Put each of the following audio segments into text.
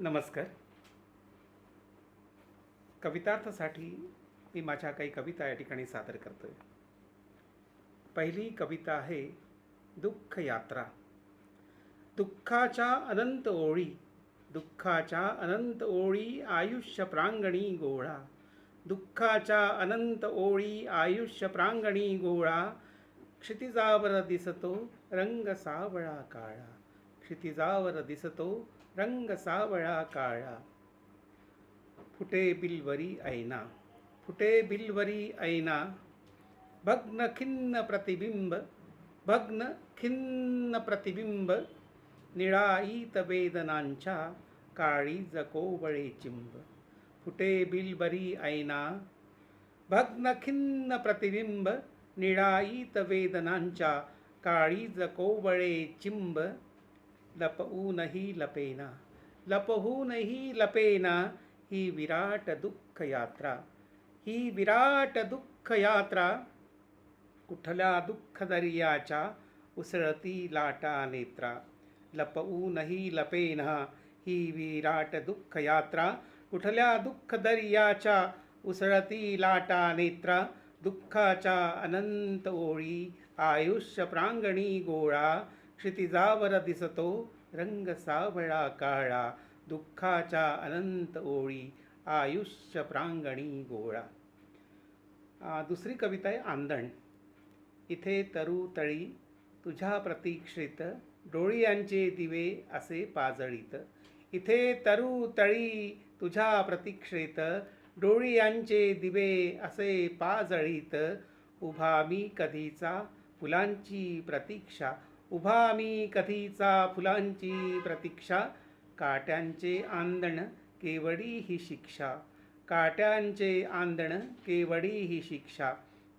नमस्कार. कवितार्थासाठी मी माझ्या काही कविता या ठिकाणी सादर करतोय. पहिली कविता आहे दुःख यात्रा दुःखाच्या अनंत ओळी दुःखाच्या अनंत ओळी आयुष्य प्रांगणी गोळा. दुःखाच्या अनंत ओळी आयुष्य प्रांगणी गोळा. क्षितिजावर दिसतो रंग सावळा काळा. क्षितिजावर दिसतो रंग सावळा काळा. फुटे बिलवरी ऐना फुटे बिलवरी ऐना. भग्न खिन्न प्रतिबिंब भग्न खिन्न प्रतिबिंब निळाईत वेदनांच्या काळी जकोवळे चिंब. फुटे बिलबरी ऐना भग्न खिन्न प्रतिबिंब निळाईत वेदनांच्या काळीज कोवळे चिंब. लपवूनही लपेना। लपवूनही लपेना ही विराट दुःख यात्रा। ही विराट दुःख यात्रा कुठल्या दुःख दर्याच्या उसळती लाटा नेत्रा। लपवूनही लपेना ही विराट दुःख यात्रा कुठल्या दुःख दर्याच्या उसळती लाटा नेत्रा। दुःखाच्या अनंत ओळी आयुष्य प्रांगणी गोळा क्षितिजावर दिसतो रंग सावळा काळा दुःखाच्या अनंत ओळी आयुष्य प्रांगणी गोळा. दुसरी कविता आहे आंदण इथे तरू तळी तुझ्या प्रतीक्षित डोळियांचे दिवे असे पाजळीत. इथे तरु तळी तुझ्या प्रतीक्षेत डोळियांचे दिवे असे पाजळीत. उभा मी कधीचा फुलांची प्रतीक्षा उभा मी कथीचा फुलांची प्रतीक्षा काट्यांचे आंदण केवडी ही शिक्षा. काट्यांचे आंदण केवडी ही शिक्षा.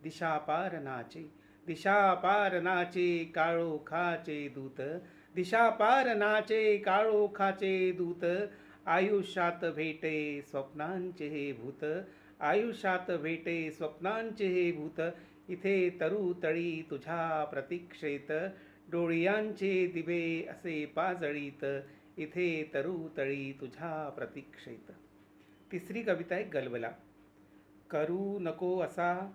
दिशापारनाचे दिशापारनाचे काळोखाचे दूत दिशापारनाचे काळोखाचे दूत आयुष्यात भेटे स्वप्नांचे हे भूत आयुष्यात भेटे स्वप्नांचे हे भूत इथे तरुतळी तुझ्या प्रतीक्षेत डोळियांचे दिवे असे पाजळीत इथे तरुतळी तुझ्या प्रतीक्षेत. तिसरी कविता आहे गलबला. करू नको असा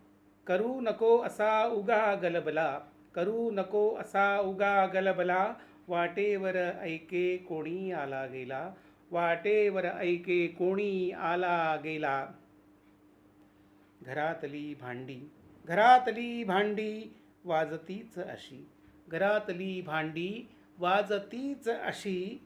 करू नको असा उगा गलबला करू नको असा उगा गलबला वाटेवर ऐके कोणी आला गेला वाटेवर ऐके कोणी आला गेला. घरातली भांडी घरातली भांडी वाजतीच अशी. घरातली भांडी वाजतीच अशी.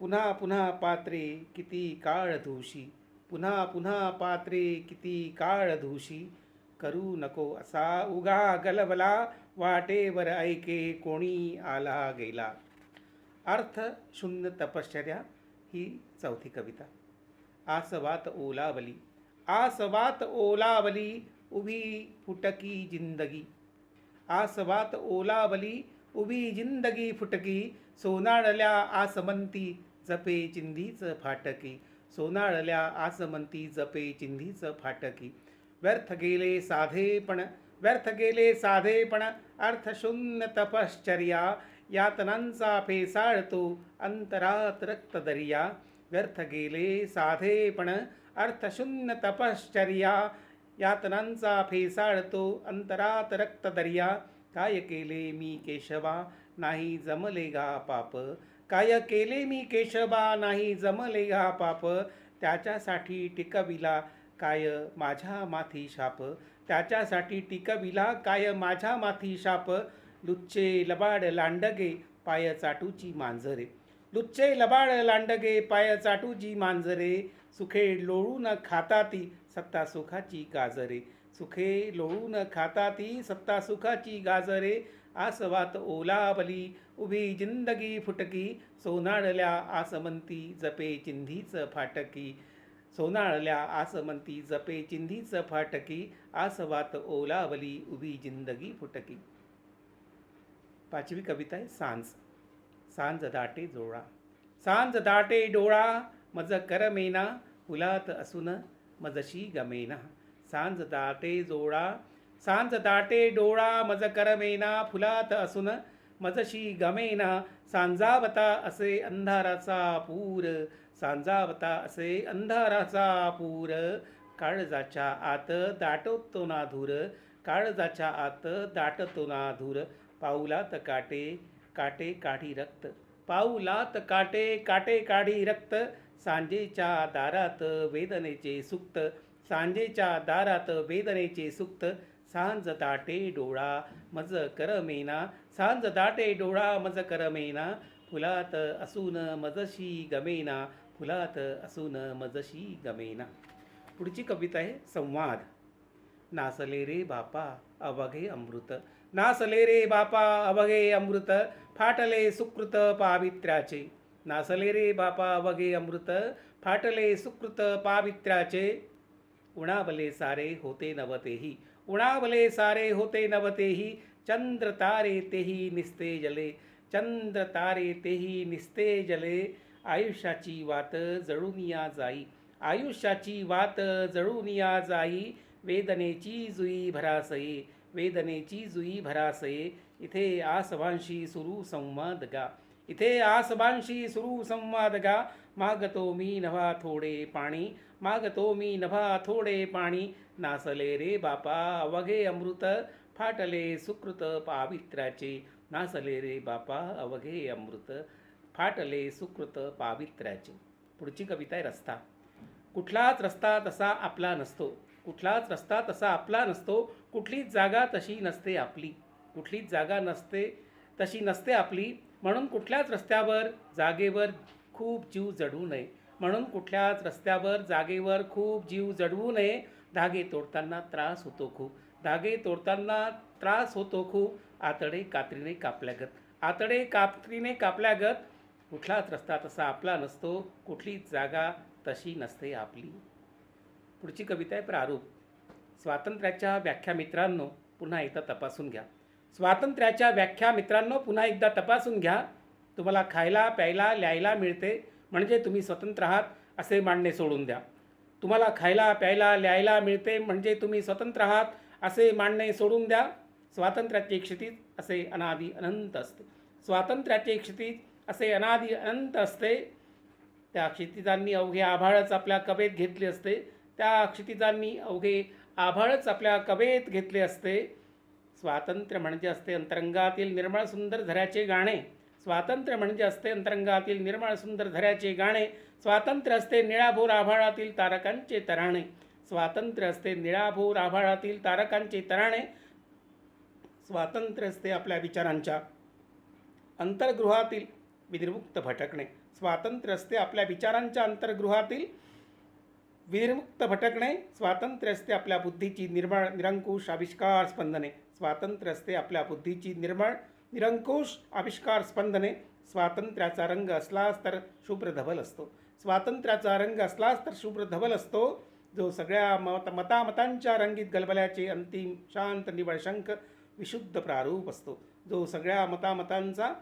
पुन्हा पुन्हा पात्रे किती काळ धुशी पुन्हा पुन्हा पात्रे किती काळ धुशी करू नको असा उगा गलबला वाटेवर ऐके कोणी आला गेला. अर्थ शून्य तपश्चर्या ही चौथी कविता. आसवात ओलावली आसवात ओलावली उभी फुटकी जिंदगी. आसवात ओलावली उभी जिंदगी फुटकी सोनाळल्या आसमंती जपे चिंधीच फाटकी. सोनाळल्या आसमंती जपे चिंधीच फाटकी. व्यर्थ गेले साधेपण व्यर्थ गेले साधेपण अर्थशून्य तपश्चर्या यातनांचा फेसाळतो अंतरात रक्तदर्या. व्यर्थ गेले साधेपण अर्थशून्य तपश्चर्या यातनांचा फेसाळतो अंतरात रक्तदर्या. काय केले मी केशवा? नाही जमले गा पाप. काय केले मी केशवा? नाही जमले गा पाप. त्याच्यासाठी टिकविला काय माझ्या माथी शाप? त्याच्यासाठी टिकविला काय माझ्या माथी शाप? लुच्चे लबाड लांडगे पाय चाटूची मांजरे. लुच्चे लबाड लांडगे पाय चाटूची मांजरे. सुखे लोळू न खाता ती सत्ता सुखाची गाजरे. सुखे लोळू न खाता ती सत्ता सुखाची गाजरे. आसवात ओलावली उभी जिंदगी फुटकी. सोनाळल्या आसमंती जपे चिंधीच फाटकी. सोनाळल्या आसमंती जपे चिंधीच फाटकी. आसवात ओलावली उभी जिंदगी फुटकी. पाचवी कविता आहे सांज. सांज दाटे जोळा सांज दाटे डोळा मज करमेना फुलात असून मजशी गमेना। सांज दाटे जोळा सांज दाटे डोळा मज करमेना। फुलात असून मजशी गमेना। सांजावता असे अंधाराचा पूर। सांजावता असे अंधाराचा पूर। काळजाच्या आत दाटवतो ना धूर। काळजाच्या आत दाटतो ना धूर। पाऊलात काटे काटे काढी रक्त। पाऊलात काटे काटे काढी रक्त। सांजेच्या दारात वेदनेचे सुक्त सांजेच्या दारात वेदनेचे सुक्त सांज दाटे डोळा मज करमेना सांज दाटे डोळा मज करमेना फुलात असून मजशी गमेना फुलात असून मजशी गमेना. पुढची कविता आहे संवाद. नासले रे बापा अवघे अमृत. नासले रे बापा अवघे अमृत. फाटले सुकृत पावित्र्याचे. नासलेरे बापा वगे अमृत फाटले सुकृत पावित्र्याचे. उणावले सारे होते नवतेही उणावले सारे होते नवतेही चंद्र तारे तेही निस्ते जले चंद्र तारे तेही निस्ते जले. आयुष्याची वात जळून या जाई आयुष्याची वात जळून या जाई. वेदनेची जुई भरासये वेदनेची जुई भरासये. इथे आसवांशी सुरू संवाद गा. इथे आसबांशी सुरू संवाद गा. मागतो मी नभा थोडे पाणी. मागतो मी नभा थोडे पाणी. नासले रे बापा अवघे अमृत. फाटले सुकृत पावित्र्याचे. नासले रे बापा अवघे अमृत. फाटले सुकृत पावित्र्याचे. पुढची कविता आहे रस्ता. कुठलाच रस्ता तसा आपला नसतो. कुठलाच रस्ता तसा आपला नसतो. कुठलीच जागा तशी नसते आपली. कुठलीच जागा नसते तशी नसते आपली. म्हणून कुठल्याच रस्त्यावर जागेवर खूप जीव जडवू नये. म्हणून कुठल्याच रस्त्यावर जागेवर खूप जीव जडवू नये. धागे तोडताना त्रास होतो खूप. धागे तोडताना त्रास होतो खूप. आतडे कात्रीने कापल्यागत. आतडे कात्रीने कापल्यागत कुठलाच रस्ता तसा आपला नसतो. कुठलीच जागा तशी नसते आपली. पुढची कविता आहे प्रारूप. स्वातंत्र्याच्या व्याख्या मित्रांनो पुन्हा एकदा तपासून घ्या. स्वातंत्र्याच्या व्याख्या मित्रांनो पुन्हा एकदा तपासून घ्या. तुम्हाला खायला प्यायला लिहायला मिळते. म्हणजे तुम्ही स्वतंत्र आहात असे मानणे सोडून द्या. तुम्हाला खायला प्यायला लिहायला मिळते म्हणजे तुम्ही स्वतंत्र आहात असे मानणे सोडून द्या. स्वातंत्र्याचे क्षितिज असे अनादी अनंत असते. स्वातंत्र्याचे क्षितिज असे अनादी अनंत असते. त्या क्षितिजांनी अवघे आभाळच आपल्या कवेत घेतले असते. त्या क्षितिजांनी अवघे आभाळच आपल्या कवेत घेतले असते. स्वातंत्र्य म्हणजे असते अंतरंगातील निर्मळ सुंदर झऱ्याचे गाणे. स्वातंत्र्य म्हणजे असते अंतरंगातील निर्मळ सुंदर झऱ्याचे गाणे. स्वातंत्र्य असते निळाभोर आभाळातील तारकांचे तराणे. स्वातंत्र्य असते निळाभोर आभाळातील तारकांचे तराणे. स्वातंत्र्य असते आपल्या विचारांच्या अंतर्गृहातील विनिर्मुक्त भटकणे. स्वातंत्र्य असते आपल्या विचारांच्या अंतर्गृहातील विनिर्मुक्त भटकणे. स्वातंत्र्य असते आपल्या बुद्धीची निर्मळ निरंकुश आविष्कार स्पंदने. स्वातंत्र्य असते आपल्या बुद्धीची निर्मळ निरंकुश आविष्कार स्पंदने. स्वातंत्र्याचा रंग असलाच तर शुभ्र धवल असतो. स्वातंत्र्याचा रंग असलाच तर शुभ्र धवल असतो. जो सगळ्या मत मतामतांच्या रंगीत गलबल्याचे अंतिम शांत निवळ शंख विशुद्ध प्रारूप असतो. जो सगळ्या मतामतांचा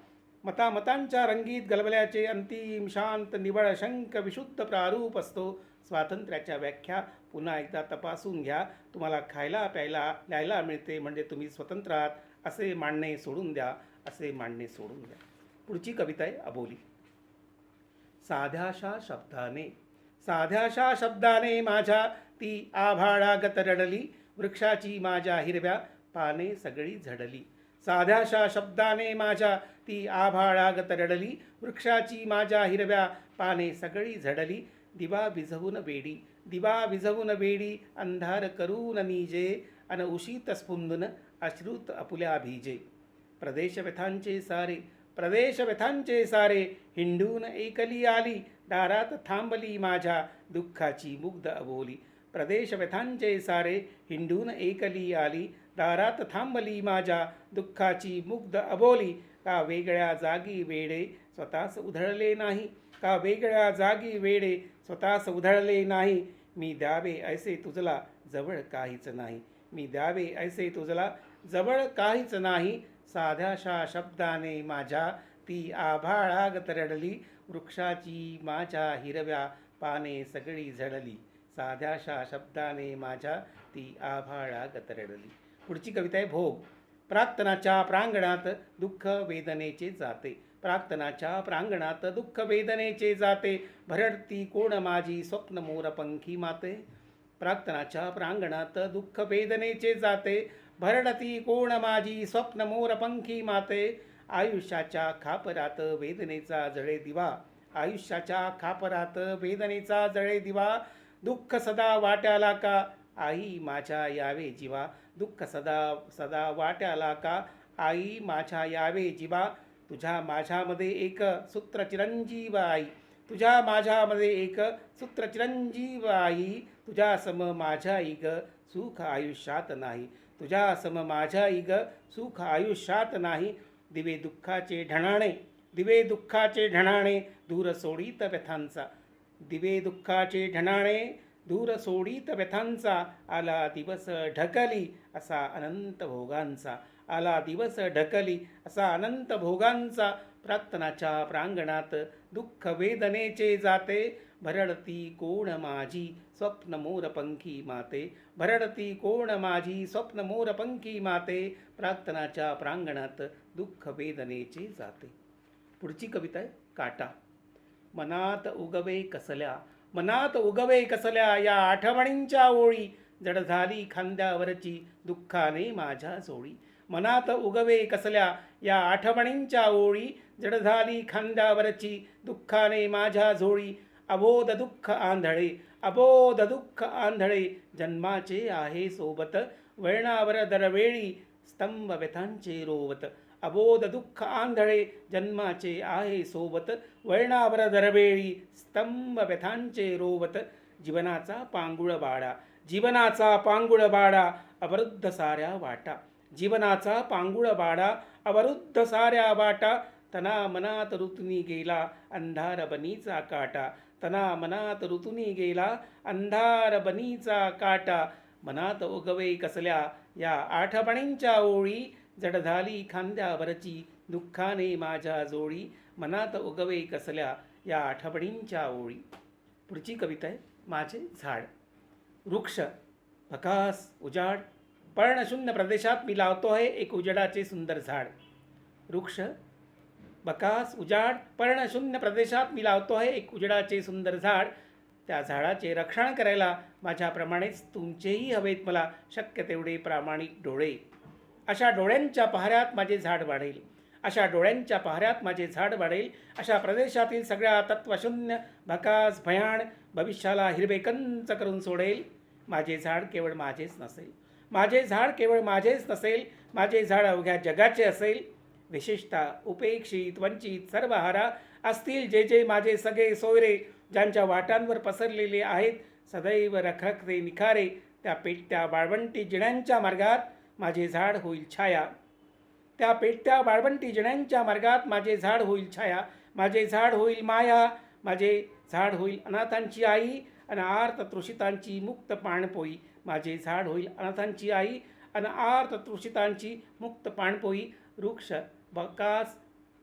मतामतांच्या रंगीत गलबल्याचे अंतिम शांत निवळ शंख विशुद्ध प्रारूप असतो. स्वातंत्र्याच्या व्याख्या पुन्हा एकदा तपासून घ्या. तुम्हाला खायला प्यायला लिहायला मिळते म्हणजे तुम्ही स्वतंत्र आहात असे मांडणे सोडून द्या असे मांडणे सोडून द्या. पुढची कविता आहे अबोली. साध्याशा शब्दाने साध्याशा शब्दाने माझ्या ती आभाळागत रडली वृक्षाची माझ्या हिरव्या पाने सगळी झडली. साध्याशा शब्दाने माझ्या ती आभाळागत रडली वृक्षाची माझ्या हिरव्या पाने सगळी झडली दिवा विझवून बेडी दिवा विझवून बेडी अंधार करून नीजे अन उशीत स्फुंदून अश्रुत अपुल्या भीजे. प्रदेश व्यथांचे सारे प्रदेश व्यथांचे सारे हिंडून एकली आली दारात थांबली माझ्या दुःखाची मुग्ध अबोली. प्रदेश व्यथांचे सारे हिंडून एकली आली दारात थांबली माझ्या दुःखाची मुग्ध अबोली. का वेगळ्या जागी वेडे स्वतःच उधळले नाही का वेगळ्या जागी वेडे स्वतःच उधळले नाही. मी द्यावे ऐसे तुझला जवळ काहीच नाही. मी द्यावे ऐसे तुझला जवळ काहीच नाही. साध्याशा शब्दाने माझ्या ती आभाळागत रडली वृक्षाची माझ्या हिरव्या पाने सगळी झडली साध्याशा शब्दाने माझ्या ती आभाळागत रडली पुढची कविता आहे भोग. प्रार्थनाच्या प्रांगणात दुःख वेदनेचे जाते. प्रार्थनाच्या प्रांगणात दुःख वेदनेचे जाते. भरडती कोण माझी स्वप्न मोर पंखी माते? प्रार्थनाच्या प्रांगणात दुःख वेदनेचे जाते. भरडती कोण माझी स्वप्न मोर पंखी माते? आयुष्याच्या खापरात वेदनेचा जळे दिवा. आयुष्याच्या खापरात वेदनेचा जळे दिवा. दुःख सदा वाट्याला का? आई माझ्या यावे जीवा. दुःख सदा सदा वाट्याला का? आई माझ्या यावे जीवा. तुझ्या माझ्यामध्ये एक सूत्र चिरंजीव आई तुझ्या माझ्यामध्ये एक सूत्र चिरंजीव आई तुझ्या सम माझ्या इग सुख आयुष्यात नाही. तुझ्या सम माझ्या इग सुख आयुष्यात नाही. दिवे दुःखाचे ढणाणे दिवे दुःखाचे ढणाणे दूर सोडीत व्यथांचा. दिवे दुःखाचे ढणाणे दूर सोडीत व्यथांचा. आला दिवस ढकली असा अनंत भोगांचा. आला दिवस ढकली. असा अनंत भोगांचा प्रार्थनाच्या प्रांगणात दुःख वेदनेचे जाते. भरडती कोण माझी स्वप्न मोरपंखी माते. भरडती कोण माझी स्वप्न मोरपंखी माते. प्रार्थनाच्या प्रांगणात दुःख वेदनेचे जाते. पुढची कविता आहे काटा. मनात उगवे कसल्या मनात उगवे कसल्या या आठवणींच्या ओळी. जड झाली खांद्यावरची दुःखाने माझ्या जोळी मनात उगवे कसल्या? या आठवणींच्या ओळी जड झाली खांद्यावरची दुःखाने माझ्या झोळी अबोध दुःख आंधळे अबोध दुःख आंधळे जन्माचे आहे सोबत वळणावर दरवेळी स्तंभ व्यथांचे रोवत अबोध दुःख आंधळे जन्माचे आहे सोबत वळणावर दरवेळी स्तंभ व्यथांचे रोवत जीवनाचा पांगुळ बाळा जीवनाचा पांगुळ बाळा अवरुद्ध साऱ्या वाटा जीवनाचा पांगुळ बाडा अवरुद्ध साऱ्या वाटा तना मनात ऋतुनी गेला अंधार बनीचा काटा तना मनात ऋतुनी गेला अंधार बनीचा काटा. मनात उगवे कसल्या या आठपणींच्या ओळी जड झाली खांद्यावरची दुःखाने माझ्या जोळी मनात उगवे कसल्या या आठवणींच्या ओळी. पुढची कविता आहे माझे झाड. वृक्ष भकास उजाड पर्णशून्य प्रदेशात मी लावतो आहे एक उजेडाचे सुंदर झाड. वृक्ष बकास उजाड पर्णशून्य प्रदेशात मी लावतो आहे एक उजेडाचे सुंदर झाड. त्या झाडाचे रक्षण करायला माझ्याप्रमाणेच तुमचेही हवेत मला शक्य तेवढे प्रामाणिक डोळे. अशा डोळ्यांच्या पहाऱ्यात माझे झाड वाढेल. अशा डोळ्यांच्या पहाऱ्यात माझे झाड वाढेल. अशा प्रदेशातील सगळ्या तत्वशून्य भकास भयाण भविष्याला हिरवेकंच करून सोडेल. माझे झाड केवळ माझेच नसेल. माझे झाड केवळ माझेच नसेल माझे झाड अवघ्या जगाचे असेल. विशेषतः उपेक्षित वंचित सर्वहारा असतील जे जे माझे सगळे सोयरे ज्यांच्या वाटांवर पसरलेले आहेत सदैव रखरखते निखारे त्या पेटत्या बाळवंटी जिण्यांच्या मार्गात माझे झाड होईल छाया. त्या पेटत्या बाळवंटी जिण्यांच्या मार्गात माझे झाड होईल छाया. माझे झाड होईल माया. माझे झाड होईल अनाथांची आई. आणि आर्त तृषितांची मुक्त पाणपोई. माझे झाड होईल अनाथांची आई आणि आर तृषितांची मुक्त पाणपोई वृक्ष बकास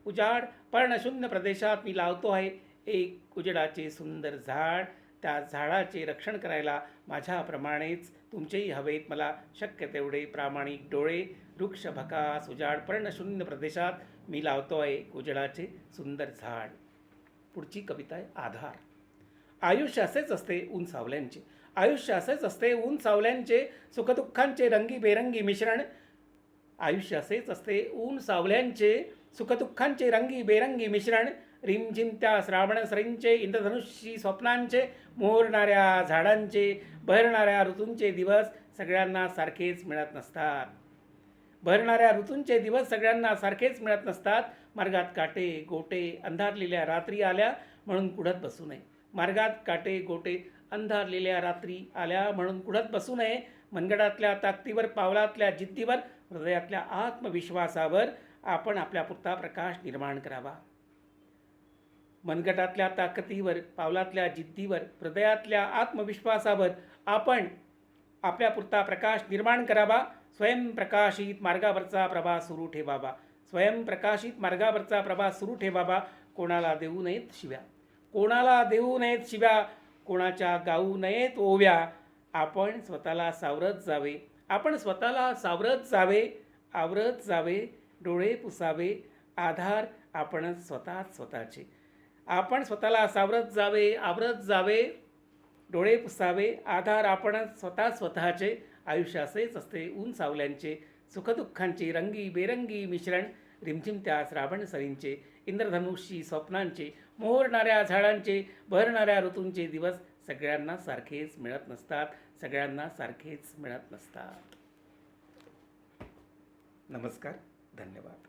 उजाड पर्णशून्य प्रदेशात मी लावतो आहे एक उजेडाचे सुंदर झाड. त्या झाडाचे रक्षण करायला माझ्याप्रमाणेच तुमचेही हवेत मला शक्य तेवढे प्रामाणिक डोळे. वृक्ष भकास उजाड पर्णशून्य प्रदेशात मी लावतो आहे उजडाचे उजेडाचे सुंदर झाड. पुढची कविता आहे आधार. आयुष्य असेच असते ऊन सावल्यांचे. आयुष्य असेच असते ऊन सावल्यांचे सुखदुःखांचे रंगी बेरंगी मिश्रण. आयुष्य असेच असते ऊन सावल्यांचे सुखदुःखांचे रंगी बेरंगी मिश्रण. रिमझिमत्या श्रावण सरींचे इंद्रधनुष्यी स्वप्नांचे मोहरणाऱ्या झाडांचे बहरणाऱ्या ऋतूंचे दिवस सगळ्यांना सारखेच मिळत नसतात. भरणाऱ्या ऋतूंचे दिवस सगळ्यांना सारखेच मिळत नसतात. मार्गात काटे गोटे अंधारलेल्या रात्री आल्या म्हणून कुढत बसू नये. मार्गात काटे गोटे अंधारलेल्या रात्री आल्या म्हणून कुढत बसू नये. मनगडातल्या ताकदीवर पावलातल्या जिद्दीवर हृदयातल्या आत्मविश्वासावर आपण आपल्या पुरता प्रकाश निर्माण करावा. मनगटातल्या ताकदीवर पावलातल्या जिद्दीवर हृदयातल्या आत्मविश्वासावर आपण आपल्या पुरता प्रकाश निर्माण करावा. स्वयंप्रकाशित मार्गावरचा प्रवास सुरू ठेवावा. स्वयंप्रकाशित मार्गावरचा प्रवास सुरू ठेवावा. कोणाला देऊ नयेत शिव्या. कोणाला देऊ नयेत शिव्या कोणाच्या गाऊ नयेत ओव्या आपण स्वतःला सावरत जावे. आपण स्वतःला सावरत जावे आवरत जावे डोळे पुसावे आधार आपणच स्वतःच स्वतःचे. आपण स्वतःला सावरत जावे आवरत जावे डोळे पुसावे आधार आपणच स्वतः स्वतःचे. आयुष्य असेच असते ऊन सावल्यांचे. सुखदुःखांचे रंगी बेरंगी मिश्रण रिमझिमत्या श्रावण सरींचे. इंद्रधनुषी स्वप्नांचे. मोहरणाऱ्या झाडांचे बहरणाऱ्या ऋतूंचे दिवस सगळ्यांना सारखेच मिळत नसतात. सगळ्यांना सारखेच मिळत नसतात. नमस्कार धन्यवाद.